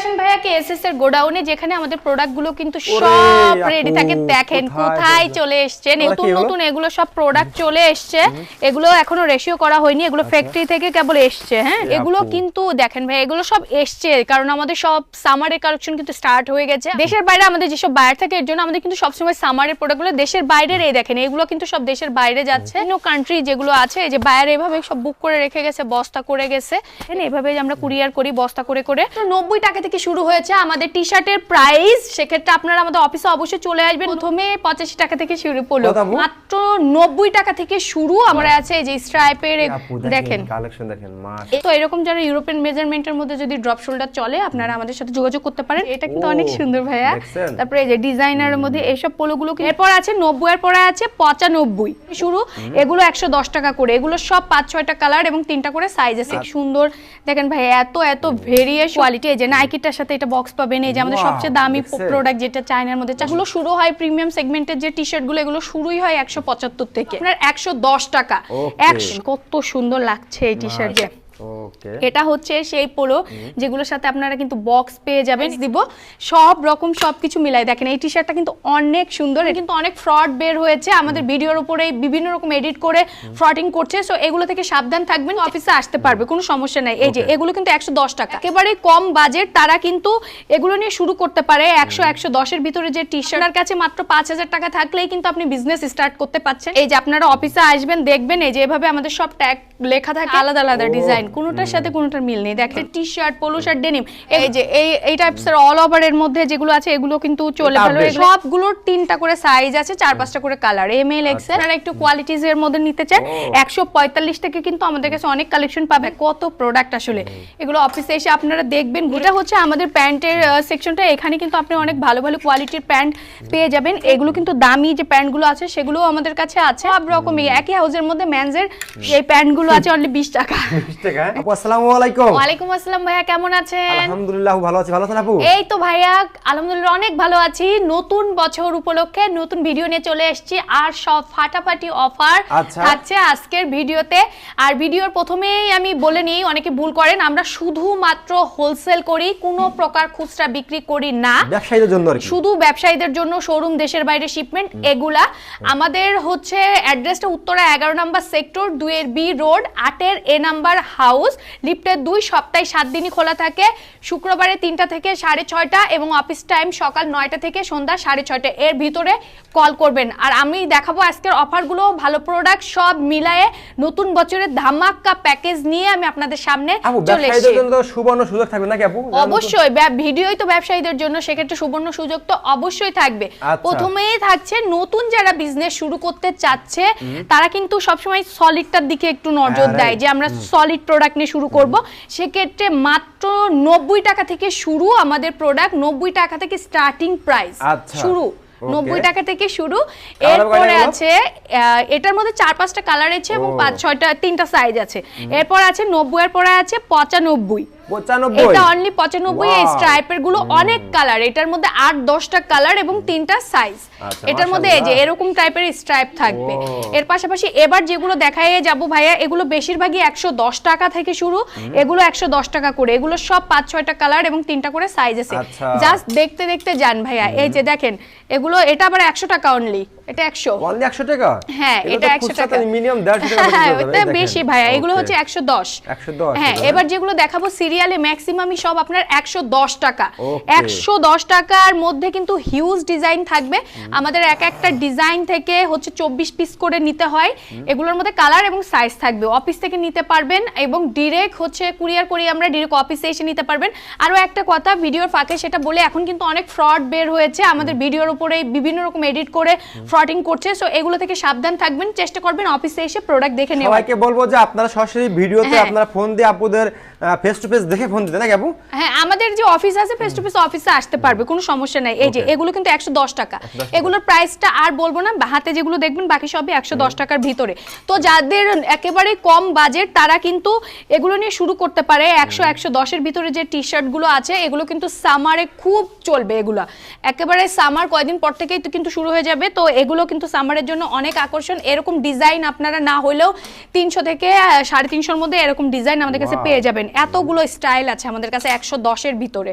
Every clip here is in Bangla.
আসেন ভাইয়া কেএসএস এর গোডাউনে যেখানে আমাদের প্রোডাক্টগুলো কিন্তু সব রেডি থাকে দেখেন কোথায় চলে- এসছে? নতুন নতুন এগুলো সব প্রোডাক্ট চলে এসছে। এগুলো এখনও রেশিও করা হয়নি এগুলো ফ্যাক্টরি থেকে কেবল এসছে হ্যাঁ? এগুলো কিন্তু দেখেন ভাই এগুলো সব এসছে কারণ আমাদের সব সামারের কালেকশন কিন্তু স্টার্ট হয়ে গেছে। দেশের বাইরে আমাদের যেসব বাইরে থাকে এর জন্য আমাদের কিন্তু সবসময় সামারের প্রোডাক্টগুলো দেশের বাইরের এই দেখেন এগুলো কিন্তু সব দেশের বাইরে যাচ্ছে। অন্য কান্ট্রি যেগুলো আছে যে বাইরে এভাবে সব বুক করে রেখে গেছে বস্তা করে গেছে। এভাবে আমরা কুরিয়ার করি বস্তা করে করে। নব্বই টাকা থেকে শুরু হয়েছে আমাদের টি শার্টের প্রাইস সেক্ষেত্রে আপনারা আমাদের অফিসে অবশ্যই চলে আসবেন। প্রথমে পঁচাশি টাকা থেকে শুরু পড়ল? মাত্র নব্বই টাকা থেকে শুরু আমরা আছে যে স্ট্রাইপের দেখেন কালেকশন দেখেন তো এরকম যারা ইউরোপিয়ান মেজারমেন্টের মধ্যে যদি ড্রপ শোল্ডার চলে আপনারা আমাদের সাথে যোগাযোগ করতে পারেন। এটা কিন্তু অনেক সুন্দর ভাইয়া। তারপরে এই যে ডিজাইনারের মধ্যে এইসব পোলোগুলো এরপর আছে নব্বই এর পরে আছে পঁচানব্বই। শুরু। এগুলো একশো দশ টাকা করে। এগুলো সব পাঁচ ছয়টা কালার এবং তিনটা করে সাইজ আছে। সুন্দর। দেখেন ভাই এত এত ভেরিয়েশন কোয়ালিটি এই যে নাইকিটার সাথে এটা বক্স পাবেন এই যে আমাদের সবচেয়ে দামি প্রোডাক্ট যেটা চায়নার মধ্যে চাগুলো শুরু হয় প্রিমিয়াম সেগমেন্টের যে টি শার্টগুলো এগুলো শুরুই হয় একশো পঁচাত্তর থেকে। আপনার একশো দশ টাকা. একশো কত সুন্দর লাগছে এই টি শার্ট ওকে এটা হচ্ছে সেই পোলো যেগুলোর সাথে আপনারা কিন্তু বক্স পেয়ে যাবেন। দিব। সব রকম সবকিছু মিলাই। দেখেন এই টি শার্টটা কিন্তু অনেক সুন্দর। এটা কিন্তু অনেক ফ্রড বের হয়েছে। আমাদের ভিডিওর উপরে বিভিন্ন রকম এডিট করে ফ্রডিং করছে। সো এগুলো থেকে সাবধান থাকবেন। অফিসে আসতে পারবে। কোনো সমস্যা নাই। এই যে এগুলো কিন্তু একশো দশ টাকা। একেবারে কম বাজেট তারা কিন্তু এগুলো নিয়ে শুরু করতে পারে। একশো একশো দশের ভিতরে যে টি শার্টের কাছে মাত্র পাঁচ হাজার টাকা থাকলেই কিন্তু আপনি বিজনেস স্টার্ট করতে পারছেন। এই যে আপনারা অফিসে আসবেন দেখবেন এই যে এভাবে আমাদের সব ট্যাগ লেখা থাকে। আলাদা আলাদা ডিজাইন কোনোটার সাথে কোনোটার মিল নেই। দেখেন T shirt polo shirt denim এই যে এই এই টাইপসের অল ওভার এর মধ্যে যেগুলো আছে এগুলো কিন্তু চলে ভালো। সবগুলোর তিনটা করে সাইজ আছে চার পাঁচটা করে কালার এম এল এক্সেল আর একটু কোয়ালিটিজ এর মধ্যে নিতে চান। একশো পঁয়তাল্লিশ থেকে কিন্তু আমাদের কাছে অনেক কালেকশন পাবে। কত প্রোডাক্ট আসলে। এগুলো অফিসে এসে আপনারা দেখবেন। এটা হচ্ছে আমাদের প্যান্টের সেকশনটা এখানে কিন্তু আপনি অনেক ভালো ভালো কোয়ালিটির প্যান্ট পেয়ে যাবেন। এগুলো কিন্তু দামি যে প্যান্টগুলো আছে সেগুলো আমাদের কাছে আছে। সব রকমই। একই হাউজের মধ্যে ম্যানজের এই প্যান্টগুলো আছে অনলি বিশ টাকা। টাকা আপু আসসালামু আলাইকুম। ওয়ালাইকুম আসসালাম ভাইয়া কেমন আছেন? আলহামদুলিল্লাহ ভালো আছি। ভালো আছেন আপু? এই তো ভাইয়া আলহামদুলিল্লাহ অনেক ভালো আছি। নতুন বছর উপলক্ষে নতুন ভিডিও নিয়ে চলে এসেছি আর সব ফাটাফাটি অফার আচ্ছা। থাকছে আজকের ভিডিওতে। আর ভিডিওর প্রথমেই আমি বলে নিই অনেকে ভুল করেন আমরা শুধুমাত্র হোলসেল করি কোনো প্রকার খুচরা বিক্রি করি না। ব্যবসায়ীদের জন্য শুধু ব্যবসায়ীদের জন্য শোরুম দেশের বাইরে শিপমেন্ট এগুলা। আমাদের হচ্ছে অ্যাড্রেসটা উত্তরা এগারো নাম্বার সেক্টর দুইয়ের বি রোড আটের এ নাম্বার হাউস লিফটের দুই সপ্তাহে সাত দিনই খোলা থাকে। শুক্রবারে তিনটা থেকে সাড়ে ছয়টা এবং অফিস টাইম সকাল নয়টা থেকে সন্ধ্যা সাড়ে ছয়টা। এর ভিতরে কল করবেন। আর আমি দেখাবো আজকের অফারগুলো। ভালো প্রোডাক্ট সব মিলায়ে নতুন বছরের ধামাক্কা প্যাকেজ নিয়ে আমি আপনাদের সামনে চলে এসেছি। সুবর্ণ সুযোগ থাকবে নাকি আপু? অবশ্যই ভিডিওই তো ব্যবসায়ীদের জন্য সেক্ষেত্রে সুবর্ণ সুযোগ তো অবশ্যই থাকবে। আচ্ছা। প্রথমেই থাকছে নতুন যারা বিজনেস শুরু করতে চাচ্ছে তারা কিন্তু সবসময় সলিডটার দিকে একটু নজর হ্যাঁ, দেয় যে আমরা সলিড প্রোডাক্ট নিয়ে শুরু করব সেক্ষেত্রে মাত্র নব্বই টাকা থেকে শুরু আমাদের প্রোডাক্ট নব্বই টাকা থেকে স্টার্টিং প্রাইস আচ্ছা। শুরু নব্বই টাকা থেকে শুরু। এরপরে আছে এটার মধ্যে চার পাঁচটা কালার আছে এবং পাঁচ ছয়টা তিনটা সাইজ আছে। এরপর আছে নব্বই এর পরে আছে পঁচানব্বই। পঁচানব্বই। এটা অনলি পঁচানব্বই এই Wow. স্ট্রাইপেরগুলো অনেক কালার এটার মধ্যে আট দশটা কালার এবং তিনটা সাইজ আচ্ছা, এটার মধ্যে এই যে এরকম টাইপের স্ট্রাইপ থাকবে। এর পাশাপাশি এবার যেগুলো দেখায় যাব ভাইয়া এগুলো বেশিরভাগই একশো দশ টাকা থেকে শুরু। এগুলো একশো দশ টাকা করে। এগুলো সব পাঁচ ছয়টা কালার এবং তিনটা করে সাইজ আছে। জাস্ট দেখতে দেখতে যান ভাইয়া। এই যে দেখেন এগুলো এটা আবার একশো টাকা অনলি এটা একশো। অনলি একশো টাকা? হ্যাঁ এটা একশো টাকা। মিনিমাম দেড়শো টাকা হ্যাঁ বিক্রি করবে, ওটা এই দেখেন। বেশি ভাইয়া এগুলো হচ্ছে একশো দশ। 110 হ্যাঁ এবার যেগুলো দেখাবো সিরিয়ালে ম্যাক্সিমামই সব আপনার একশো দশ টাকা। Okay. একশো দশ টাকার মধ্যে কিন্তু হিউজ ডিজাইন থাকবে। আমাদের এক একটা ডিজাইন থেকে হচ্ছে চব্বিশ পিস করে নিতে হয়। এগুলোর মধ্যে কালার এবং সাইজ থাকবে। অফিস থেকে নিতে পারবেন এবং ডিরেক্ট হচ্ছে কুরিয়ার করি আমরা ডিরেক্ট অফিসে এসে নিতে পারবেন। আরও একটা কথা ভিডিওর ফাঁকে সেটা বলে এখন কিন্তু অনেক ফ্রড বের হয়েছে। আমাদের ভিডিওর উপরে বিভিন্ন রকম এডিট করে ফ্রডিং করছে সো এগুলো থেকে সাবধান থাকবেন চেষ্টা করবেন অফিসে এসে প্রোডাক্ট দেখে নেওয়ার সবাইকে বলব যে আপনারা সরাসরি ভিডিওতে হ্যাঁ। আপনারা ফোন দিয়ে আপুদের ফেস টু ফেস দেখে ফোন দিতে নাকি আপু? হ্যাঁ আমাদের যে অফিস আছে ফেস টু ফেস অফিসে আসতে পারবে কোনো সমস্যা নাই। এই যে এগুলো কিন্তু একশো দশ টাকা। 110 টাকা। এগুলোর প্রাইসটা আর বলব না হাতে যেগুলো দেখবেন বাকি সবই একশো দশ টাকার ভিতরে। তো যাদের একেবারে কম বাজেট তারা কিন্তু এগুলো নিয়ে শুরু করতে পারে। একশো একশো দশের ভিতরে যে টি শার্টগুলো আছে এগুলো কিন্তু সামারে খুব চলবে এগুলো। একেবারে সামার কয়দিন পর থেকেই তো কিন্তু শুরু হয়ে যাবে। তো এগুলো কিন্তু সামারের জন্য অনেক আকর্ষণ। এরকম ডিজাইন আপনারা না হলেও তিনশো থেকে সাড়ে তিনশোর মধ্যে এরকম ডিজাইন আমাদের কাছে পেয়ে যাবেন। এতগুলো স্টাইল আছে আমাদের কাছে একশো দশের ভিতরে।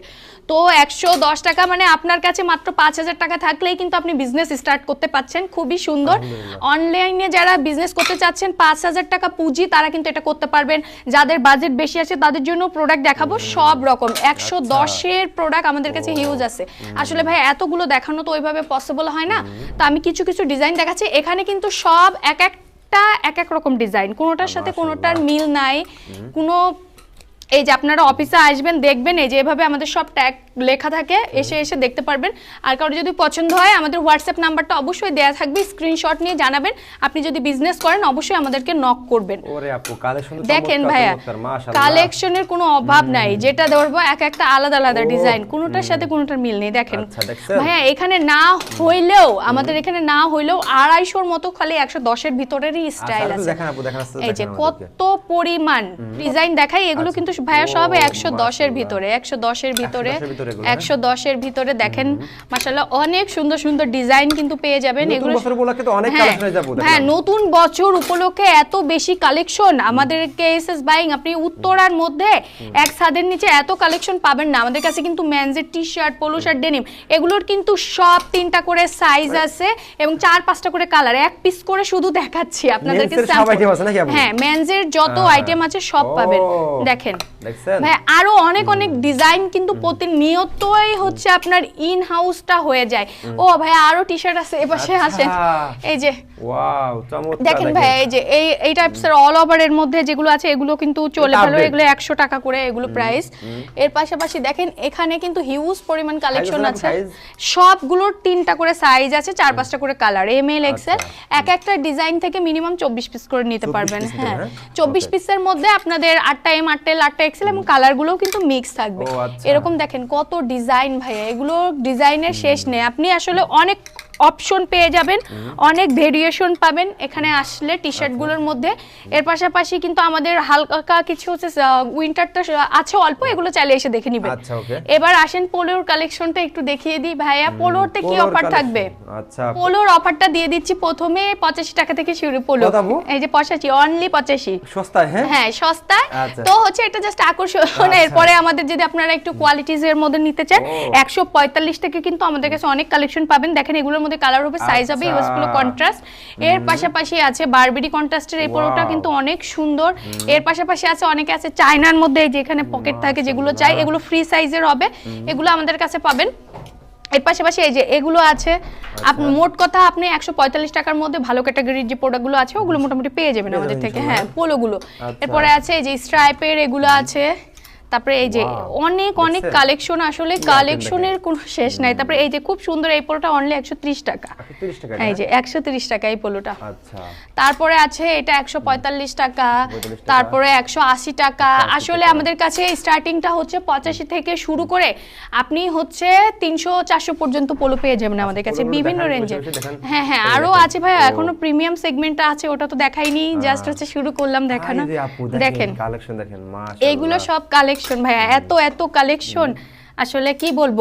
তো একশো দশ টাকা মানে আপনার কাছে মাত্র পাঁচ হাজার টাকা থাকলেই কিন্তু আপনি বিজনেস স্টার্ট করতে পারছেন খুবই সুন্দর। অনলাইনে যারা বিজনেস করতে চাচ্ছেন পাঁচ হাজার টাকা পুঁজি তারা কিন্তু এটা করতে পারবেন। যাদের বাজেট বেশি আছে তাদের জন্য প্রোডাক্ট দেখাবো সব রকম। একশো দশের প্রোডাক্ট আমাদের কাছে হিউজ আছে। আসলে ভাই এতগুলো দেখানো তো ওইভাবে পসিবল হয় না। তো আমি কিছু কিছু ডিজাইন দেখাচ্ছি। এখানে কিন্তু সব এক একটা এক এক রকম ডিজাইন কোনোটার সাথে কোনোটার মিল নাই। কোনো এই যে আপনারা অফিসে আসবেন দেখবেন এই যে এভাবে আমাদের সব ট্যাগ লেখা থাকে এসে এসে দেখতে পারবেন। আর কারও যদি পছন্দ হয় আমাদের হোয়াটসঅ্যাপ নাম্বারটা অবশ্যই দেয়া থাকবে স্ক্রিনশট নিয়ে জানাবেন। আপনি যদি বিজনেস করেন অবশ্যই আমাদেরকে নক করবেন। ওরে আপু কালেকশন দেখেন ভাইয়া কালেকশনের কোনো অভাব নাই। যেটা ধরবো এক একটা আলাদা আলাদা ডিজাইন কোনোটার সাথে কোনোটার মিল নেই দেখেন। আচ্ছা, ভাইয়া এখানে না হইলেও আমাদের এখানে না হইলেও আড়াইশোর মতো খালি একশো দশের ভিতরেরই স্টাইল আছে। আপু দেখেন আস্তে এই যে কত পরিমাণ ডিজাইন দেখাই এগুলো কিন্তু ভাইয়া সব একশো দশের ভিতরে একশো দশের ভিতরে 110 এর ভিতরে হ্যাঁ? একশো দশের ভিতরে দেখেন মাসাল্লাহ অনেক সুন্দর সুন্দর ডিজাইন কিন্তু পেয়ে যাবেন এগুলো হ্যাঁ, হ্যাঁ নতুন বছর উপলক্ষে এত বেশি কালেকশন আমাদের কেএসএস বাইং আপনি উত্তরার মধ্যে এক ছাদের নিচে এত কালেকশন পাবেন না। আমাদের কাছে কিন্তু মেন্সের T shirt polo shirt denim এগুলোর কিন্তু সব তিনটা করে সাইজ আছে এবং চার পাঁচটা করে কালার এক পিস করে শুধু দেখাচ্ছি আপনাদেরকে? হ্যাঁ মেন্সের যত আইটেম আছে সব পাবেন। দেখেন? ভাই আরও অনেক অনেক ডিজাইন কিন্তু প্রতিনিয়তই হচ্ছে আপনার ইন হাউসটা হয়ে যায়। ও ভাই আরও টি শার্ট আছে এপাশে আছে আসেন। এই যে ওয়াও চমৎকার দেখেন ভাই এই যে এই এই টাইপসের অল ওভার এর মধ্যে যেগুলো আছে এগুলো কিন্তু চলে ভালো। এগুলো একশো টাকা করে এগুলো প্রাইস এর পাশাপাশি দেখেন এখানে কিন্তু হিউজ পরিমাণ কালেকশন আছে সবগুলোর তিনটা করে সাইজ আছে চার পাঁচটা করে কালার এম এল এক্সেল। এক একটা ডিজাইন থেকে মিনিমাম চব্বিশ পিস করে নিতে পারবেন হ্যাঁ। হবে, চব্বিশ Okay. পিসের মধ্যে আপনাদের আটটা এম আটটা এল আটটা এক্সেল এবং কালারগুলোও কিন্তু মিক্স থাকবে। আচ্ছা। এরকম দেখেন কত ডিজাইন ভাইয়া এগুলো ডিজাইনের শেষ নেই। আপনি আসলে অনেক অপশন পেয়ে যাবেন। অনেক ভেরিয়েশন পাবেন। এখানে আসলে টি শার্টগুলোর মধ্যে। এর পাশাপাশি কিন্তু আমাদের হালকা কিছু হচ্ছে উইন্টারটা আছে অল্প এগুলো চাইলে এসে দেখে নিবেন। আচ্ছা এবার আসেন পোলোর কালেকশনটা একটু দেখিয়ে দিই। ভাইয়া পোলোতে কি অফার থাকবে? আচ্ছা। পোলোর অফারটা দিয়ে দিচ্ছি প্রথমে পঁচাশি টাকা থেকে শুরু পোলো। এই যে পঁচাশি অনলি পঁচাশি। সস্তায় হ্যাঁ? হ্যাঁ সস্তায়। আচ্ছা। তো হচ্ছে এটা জাস্ট আকর্ষণ। আচ্ছা। এরপরে আমাদের যদি আপনারা একটু কোয়ালিটিজ এর মধ্যে নিতে চান ও। একশো পঁয়তাল্লিশ থেকে কিন্তু আমাদের কাছে অনেক কালেকশন পাবেন। দেখেন এগুলোর মধ্যে কালার হবে সাইজ হবে আচ্ছা। ইউজগুলো কন্ট্রাস্ট এর পাশাপাশি আছে বারবেরি কন্ট্রাস্টের এই Wow. কিন্তু অনেক সুন্দর। এর পাশাপাশি আছে অনেকে আছে চায়নার মধ্যে এই যে এখানে পকেট থাকে যেগুলো চাই এগুলো ফ্রি সাইজের হবে। এগুলো আমাদের কাছে পাবেন। এর পাশাপাশি এই যে এগুলো আছে আপনি মোট কথা আপনি একশো পঁয়তাল্লিশ টাকার মধ্যে ভালো ক্যাটাগরির যে প্রোডাক্টগুলো আছে ওগুলো মোটামুটি পেয়ে যাবেন আমাদের থেকে। হ্যাঁ পোলোগুলো আচ্ছা। এরপরে আছে এই যে স্ট্রাইপের এগুলো আছে। তারপরে এই যে অনেক অনেক কালেকশন আসলে কালেকশনের কোনো শেষ নাই। তারপরে এই যে খুব সুন্দর এই পোলোটা অনলি একশো ত্রিশ টাকা। 30 টাকা এই যে একশো ত্রিশ টাকা এই পোলোটা। আচ্ছা। তারপরে আছে এটা একশো পঁয়তাল্লিশ টাকা তারপরে একশো আশি টাকা। আসলে আমাদের কাছে স্টার্টিংটা হচ্ছে পঁচাশি থেকে শুরু করে আপনি হচ্ছে তিনশো চারশো পর্যন্ত পোলো পেয়ে যাবেন আমাদের কাছে। বিভিন্ন রেঞ্জের। হ্যাঁ হ্যাঁ আরও আছে ভাই এখনও প্রিমিয়াম সেগমেন্টটা আছে ওটা তো দেখাইনি। জাস্ট হচ্ছে শুরু করলাম দেখানো। দেখেন কালেকশন দেখেন মাশাআল্লাহ। এইগুলো সব কালেকশন ভাইয়া এত এত কালেকশন আসলে কি বলব?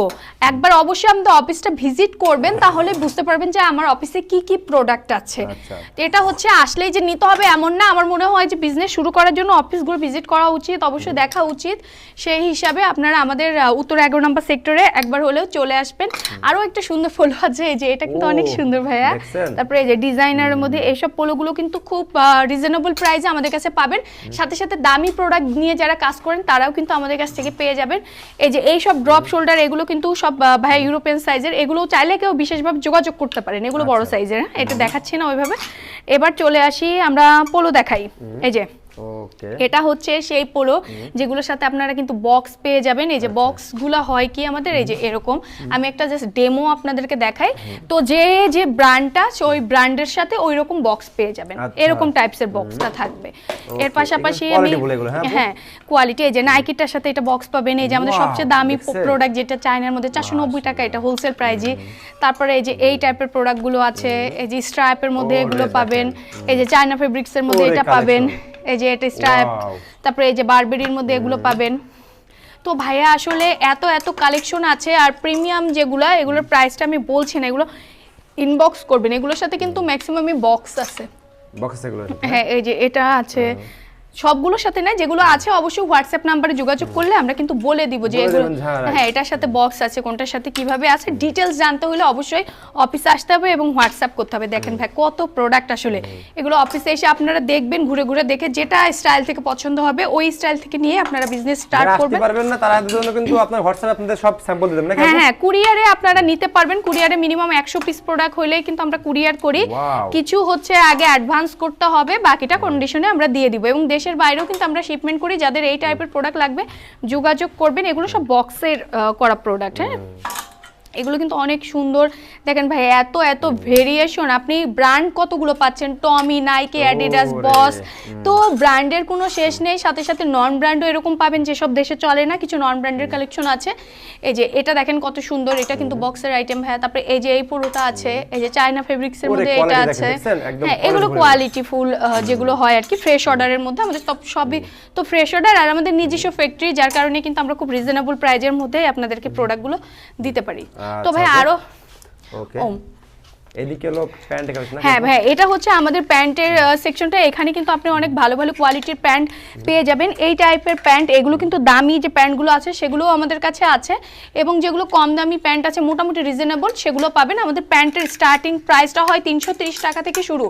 একবার অবশ্যই আমাদের অফিসটা ভিজিট করবেন তাহলে বুঝতে পারবেন যে আমার অফিসে কি কি প্রোডাক্ট আছে। আচ্ছা। এটা হচ্ছে আসলেই যে নিতে হবে এমন না আমার মনে হয় যে বিজনেস শুরু করার জন্য অফিসগুলো ভিজিট করা উচিত অবশ্যই দেখা উচিত। সেই হিসাবে আপনারা আমাদের উত্তর এগারো নম্বর সেক্টরে একবার হলেও চলে আসবেন। আরও একটা সুন্দর ফুল আছে এই যে এটা কিন্তু অনেক সুন্দর ভাইয়া। তারপরে এই যে ডিজাইনারের মধ্যে এইসব পোলোগুলো কিন্তু খুব রিজনেবল প্রাইসে আমাদের কাছে পাবেন। সাথে সাথে দামি প্রোডাক্ট নিয়ে যারা কাজ করেন তারাও কিন্তু আমাদের কাছ থেকে পেয়ে যাবেন। এই যে এই সব ড্রপ শোল্ডার এগুলো কিন্তু সব ভাইয়া ভাই ইউরোপিয়ান সাইজের এগুলো চাইলে কেউ বিশেষভাবে যোগাযোগ করতে পারেন। এগুলো বড় আচ্ছা। সাইজের হ্যাঁ এটা দেখাচ্ছি না ওইভাবে। এবার চলে আসি আমরা পোলো দেখাই। এই যে। ওকে এটা হচ্ছে সেই পোলো যেগুলোর সাথে আপনারা কিন্তু বক্স পেয়ে যাবেন। এই যে আচ্ছা। বক্সগুলো হয় কি আমাদের? এই যে এরকম। আমি একটা জাস্ট ডেমো আপনাদেরকে দেখাই। তো যে যে ব্র্যান্ডটা ওই ব্র্যান্ডের সাথে ওই রকম বক্স পেয়ে যাবেন। আচ্ছা। এরকম টাইপসের বক্সটা থাকবে। এর পাশাপাশি আমি হ্যাঁ হ্যাঁ কোয়ালিটি এই যে নাইকিটার সাথে এটা বক্স পাবেন। এই যে আমাদের সবচেয়ে দামি প্রোডাক্ট যেটা চায়নার মধ্যে চারশো নব্বই টাকা এটা হোলসেল প্রাইজে তারপরে এই যে এই টাইপের প্রোডাক্টগুলো আছে এই যে স্ট্রাইপের মধ্যে এগুলো পাবেন। এই যে চায়না ফেব্রিক্সের মধ্যে এটা পাবেন। এই যে এটা স্ট্র্যাপ তারপরে এই যে বারবেরির মধ্যে এগুলো পাবেন। তো ভাইয়া আসলে এত এত কালেকশন আছে আর প্রিমিয়াম যেগুলো এগুলোর প্রাইসটা আমি বলছি না এগুলো ইনবক্স করবেন। এগুলোর সাথে কিন্তু ম্যাক্সিমামই বক্স আছে। বক্স এগুলো হ্যাঁ এই যে এটা আছে। সবগুলোর সাথে না যেগুলো আছে অবশ্যই হোয়াটসঅ্যাপ নাম্বারে যোগাযোগ করলে আমরা কিন্তু বলে দিব যে এগুলো হ্যাঁ, হ্যাঁ এটার সাথে বক্স আছে কোনটার সাথে কীভাবে আছে ডিটেলস জানতে হলে অবশ্যই অফিসে আসতে হবে এবং হোয়াটসঅ্যাপ করতে হবে। দেখেন ভাই কত প্রোডাক্ট আসলে। এগুলো অফিসে এসে আপনারা দেখবেন ঘুরে ঘুরে দেখে যেটা স্টাইল থেকে পছন্দ হবে ওই স্টাইল থেকে নিয়ে আপনারা বিজনেস স্টার্ট করবেন। পারবেন না তাদের জন্য কিন্তু আপনার হোয়াটসঅ্যাপে আপনাদের সব স্যাম্পল দিয়ে দেবেন নাকি হ্যাঁ হ্যাঁ কুরিয়ারে আপনারা নিতে পারবেন। কুরিয়ারে মিনিমাম একশো পিস প্রোডাক্ট হলেই কিন্তু আমরা কুরিয়ার করি। কিছু হচ্ছে আগে অ্যাডভান্স করতে হবে বাকিটা কন্ডিশনে আমরা দিয়ে দিব এবং দেশের বাইরেও কিন্তু আমরা শিপমেন্ট করি, যাদের এই টাইপের প্রোডাক্ট লাগবে, যোগাযোগ করবেন, এগুলো সব বক্সের করা প্রোডাক্ট হ্যাঁ? এগুলো কিন্তু অনেক সুন্দর। দেখেন ভাই এত এত ভেরিয়েশন আপনি ব্র্যান্ড কতগুলো পাচ্ছেন? টমি নাইকি অ্যাডিডাস বস তো ব্র্যান্ডের কোনো শেষ নেই সাথে সাথে নন ব্র্যান্ডও এরকম পাবেন যেসব দেশে চলে না কিছু নন ব্র্যান্ডের কালেকশন আছে। এই যে এটা দেখেন কত সুন্দর এটা কিন্তু বক্সের আইটেম হ্যাঁ তারপরে এই যে এই পুরোটা আছে এই যে চায়না ফেব্রিক্স এর ওরে, মধ্যে এটা আছে। হ্যাঁ এগুলো। কোয়ালিটি ফুল যেগুলো হয় আর কি ফ্রেশ অর্ডারের মধ্যে। আমাদের সব সবই তো ফ্রেশ অর্ডার আর আমাদের নিজস্ব ফ্যাক্টরি যার কারণে কিন্তু আমরা খুব রিজনেবল প্রাইজের মধ্যে আপনাদেরকে প্রোডাক্টগুলো দিতে পারি। তো ভাই আচ্ছা, আরও ওকে এদিকে প্যান্ট কালেকশন হ্যাঁ ভাই এটা হচ্ছে আমাদের প্যান্টের সেকশনটা এখানে কিন্তু আপনি অনেক ভালো ভালো কোয়ালিটির প্যান্ট পেয়ে যাবেন। এই টাইপের প্যান্ট এগুলো কিন্তু দামি যে প্যান্টগুলো আছে সেগুলোও আমাদের কাছে আছে। এবং যেগুলো কম দামি প্যান্ট আছে মোটামুটি রিজনেবল সেগুলো পাবেন। আমাদের প্যান্টের স্টার্টিং প্রাইসটা হয় তিনশো ত্রিশ টাকা থেকে শুরু।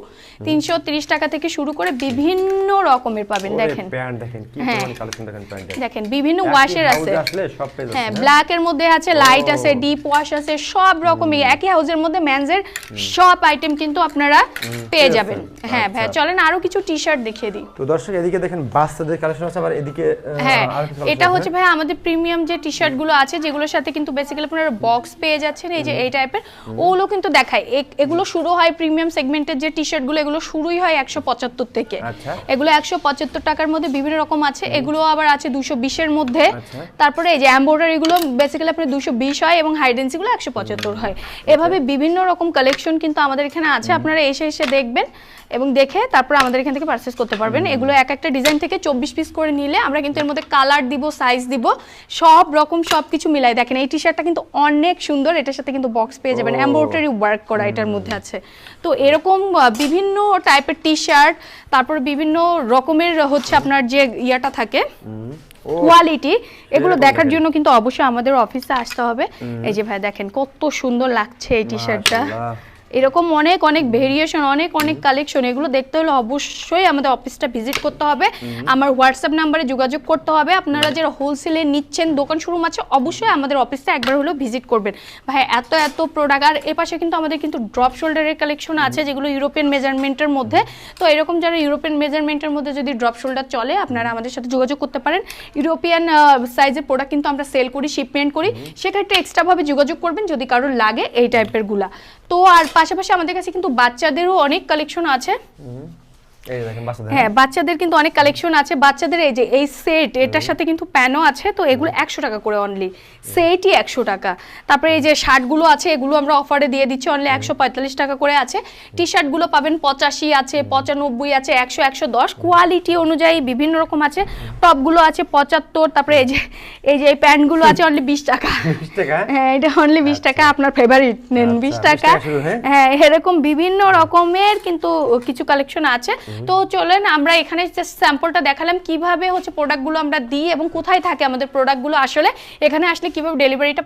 তিনশো টাকা থেকে শুরু করে বিভিন্ন রকমের পাবেন দেখেন। প্যান্ট দেখেন কি হ্যাঁ। কালেকশন দেখেন বিভিন্ন ওয়াশের আছে। হ্যাঁ ব্ল্যাক এর মধ্যে আছে লাইট আছে ডিপ ওয়াশ আছে সব রকমই একই হাউসের মধ্যে মেন্সের সব আইটেম কিন্তু আপনারা পেয়ে যাবেন। হ্যাঁ ভাই আচ্ছা। চলেন আরও কিছু টি শার্ট দেখিয়ে দিই। তো দর্শক এদিকে দেখেন বাচ্চাদের কালেকশন আছে আবার এদিকে হ্যাঁ এটা হচ্ছে ভাই আমাদের প্রিমিয়াম যে টি শার্টগুলো আছে যেগুলোর সাথে কিন্তু বেসিক্যালি আপনারা বক্স পেয়ে যাচ্ছেন এই যে এই টাইপের ওগুলো কিন্তু দেখায় এগুলো শুরু হয় প্রিমিয়াম সেগমেন্টের যে টি শার্টগুলো এগুলো শুরুই হয় একশো পঁচাত্তর থেকে। আচ্ছা। এগুলো একশো পঁচাত্তর টাকার মধ্যে বিভিন্ন রকম আছে এগুলো আবার আছে দুশো বিশের মধ্যে। আচ্ছা। তারপরে এই যে এম্ব্রয়ডারি গুলো বেসিক্যালি আপনার দুশো বিশ হয় এবং হাইডেন্সি গুলো একশো পঁচাত্তর হয়। এভাবে বিভিন্ন রকম কালেকশন কিন্তু আমাদের এখানে আছে আপনারা এসে এসে দেখবেন এবং দেখে তারপর আমাদের এখান থেকে পারচেস করতে পারবেন। এগুলো এক একটা ডিজাইন থেকে চব্বিশ পিস করে নিলে আমরা কিন্তু এর মধ্যে কালার দিব সাইজ দিব সব রকম সব কিছু মিলাই। দেখেন এই টি শার্টটা কিন্তু অনেক সুন্দর এটার সাথে কিন্তু বক্স পেয়ে যাবেন। এমব্রয়ডারি ওয়ার্ক করা এটার মধ্যে আছে। তো এরকম বিভিন্ন টাইপের টি শার্ট তারপর বিভিন্ন রকমের হচ্ছে আপনার যে ইয়াটা থাকে কোয়ালিটি এগুলো দেখার জন্য কিন্তু অবশ্যই আমাদের অফিসে আসতে হবে। এই যে ভাই দেখেন কত সুন্দর লাগছে এই টি শার্টটা। এরকম অনেক অনেক ভেরিয়েশন অনেক অনেক কালেকশন এগুলো দেখতে হলে অবশ্যই আমাদের অফিসটা ভিজিট করতে হবে। আমার হোয়াটসঅ্যাপ নাম্বারে যোগাযোগ করতে হবে। আপনারা যারা হোলসেলে নিচ্ছেন দোকান শুরু আছে অবশ্যই আমাদের অফিসটা একবার হলেও ভিজিট করবেন। ভাই এত এত প্রোডাক্ট আর এপাশে কিন্তু আমাদের কিন্তু ড্রপ শোল্ডারের কালেকশন আছে যেগুলো ইউরোপিয়ান মেজারমেন্টের মধ্যে। তো এরকম যারা ইউরোপিয়ান মেজারমেন্টের মধ্যে যদি ড্রপ শোল্ডার চলে আপনারা আমাদের সাথে যোগাযোগ করতে পারেন। ইউরোপিয়ান সাইজের প্রোডাক্ট কিন্তু আমরা সেল করি শিপমেন্ট করি। সেক্ষেত্রে এক্সট্রাভাবে যোগাযোগ করবেন যদি কারোর লাগে এই টাইপেরগুলা। তো আর পাশাপাশি আমাদের কাছে কিন্তু বাচ্চাদেরও অনেক কালেকশন আছে। বাচ্চাদের হ্যাঁ বাচ্চাদের কিন্তু অনেক কালেকশন আছে। বাচ্চাদের এই যে এই সেট এটার সাথে কিন্তু প্যানও আছে তো এগুলো একশো টাকা করে অনলি সেটই একশো টাকা। তারপরে এই যে শার্টগুলো আছে এগুলো আমরা অফারে দিয়ে দিচ্ছি অনলি একশো পঁয়তাল্লিশ টাকা করে আছে। টি শার্টগুলো পাবেন পঁচাশি আছে পঁচানব্বই আছে একশো একশো দশ। কোয়ালিটি অনুযায়ী বিভিন্ন রকম আছে। টপগুলো আছে পঁচাত্তর তারপরে এই যে এই যে এই প্যান্টগুলো আছে অনলি বিশ টাকা। হ্যাঁ এটা অনলি বিশ টাকা আপনার ফেভারিট নেন আচ্ছা, বিশ টাকা টাকা। হ্যাঁ? হ্যাঁ এরকম বিভিন্ন রকমের কিন্তু কিছু কালেকশন আছে। তো চলেন, আমরা এখানে স্যাম্পলটা দেখালাম, কীভাবে হচ্ছে প্রোডাক্টগুলো আমরা দিই এবং কোথায় থাকে আমাদের প্রোডাক্টগুলো আসলে। এখানে আসলে কীভাবে ডেলিভারিটা